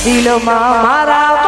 ছিল মারা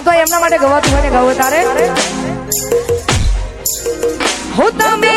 તો એમના માટે ગવાતું હોય ને ગવો તારે? હું તમે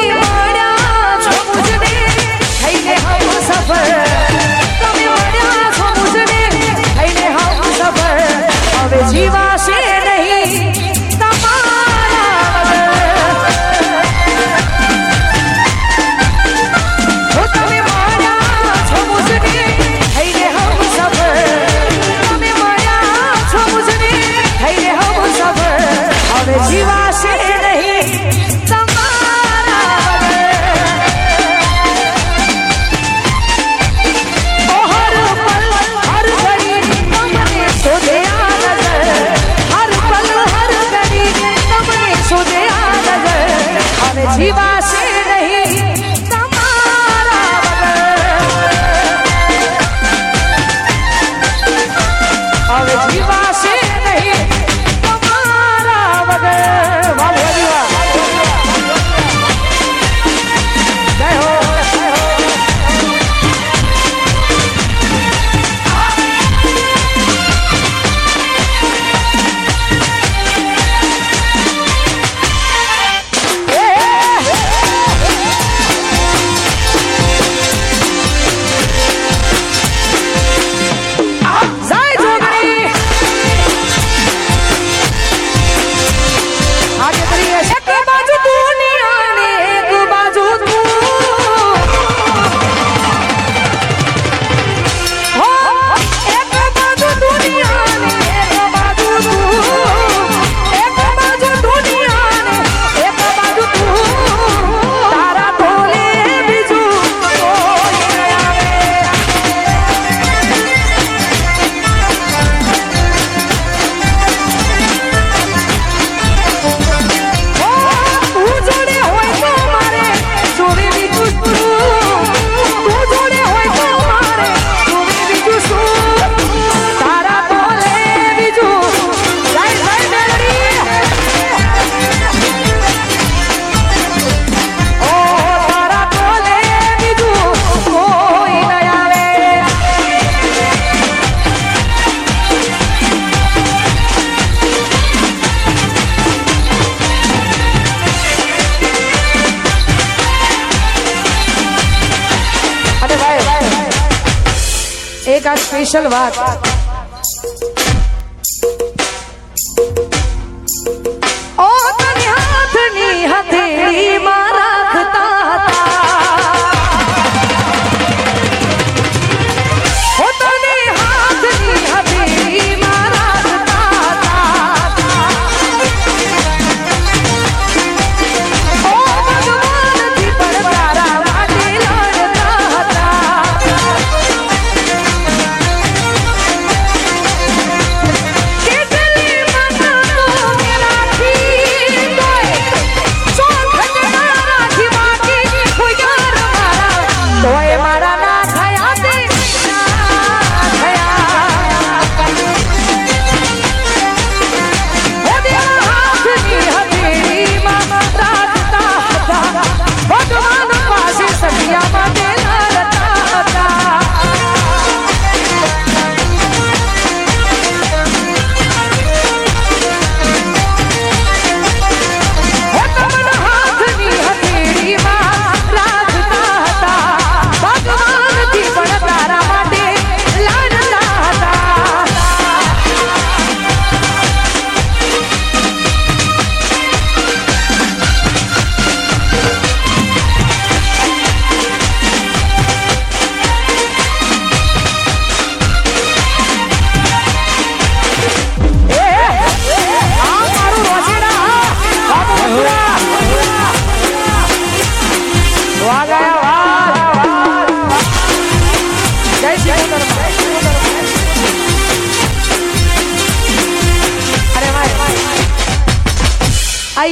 એકાદ સ્પેશિયલ વાત.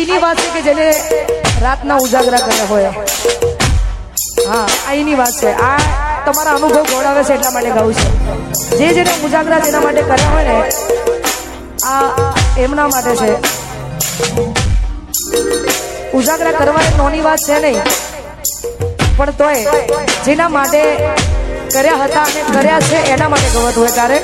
એની વાત છે કે જેને રાતના ઉજાગરા કર્યા હોય. હા આ એની વાત છે. આ તમારા અનુભવ ગોળાવે છે એટલા માટે ગાઉં છે. જે જેને ઉજાગરા જેના માટે કર્યા હોય ને, આ એમના માટે છે. ઉજાગરા કરવા એક નોની વાત છે નહીં. પણ તોય જેના માટે કર્યા હતા અને કર્યા છે એના માટે ગવત હોય. તારે?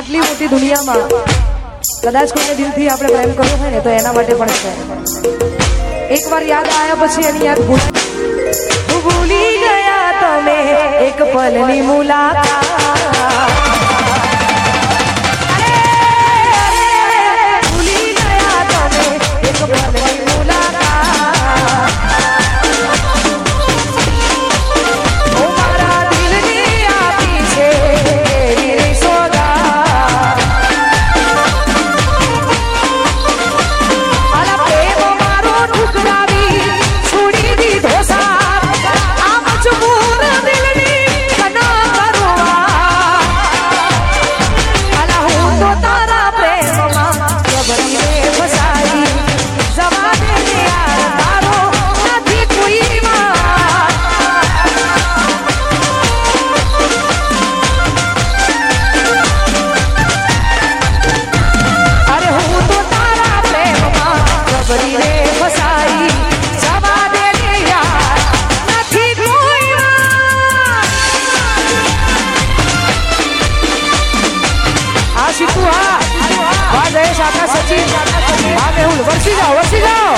આટલી મોટી દુનિયામાં કદાચ કોઈને દિલથી આપણે પ્રેમ કરવો હોય ને તો એના માટે પણ છે. એકવાર યાદ આવ્યા પછી એની યાદ ભૂલી ભૂલી ગયા તમે એક પલની મુલાકાત. શીખું હા. વાહ જયેશ આપણા સચિન. હા મેહુલ વરસી જાઓ વરસી જાઓ.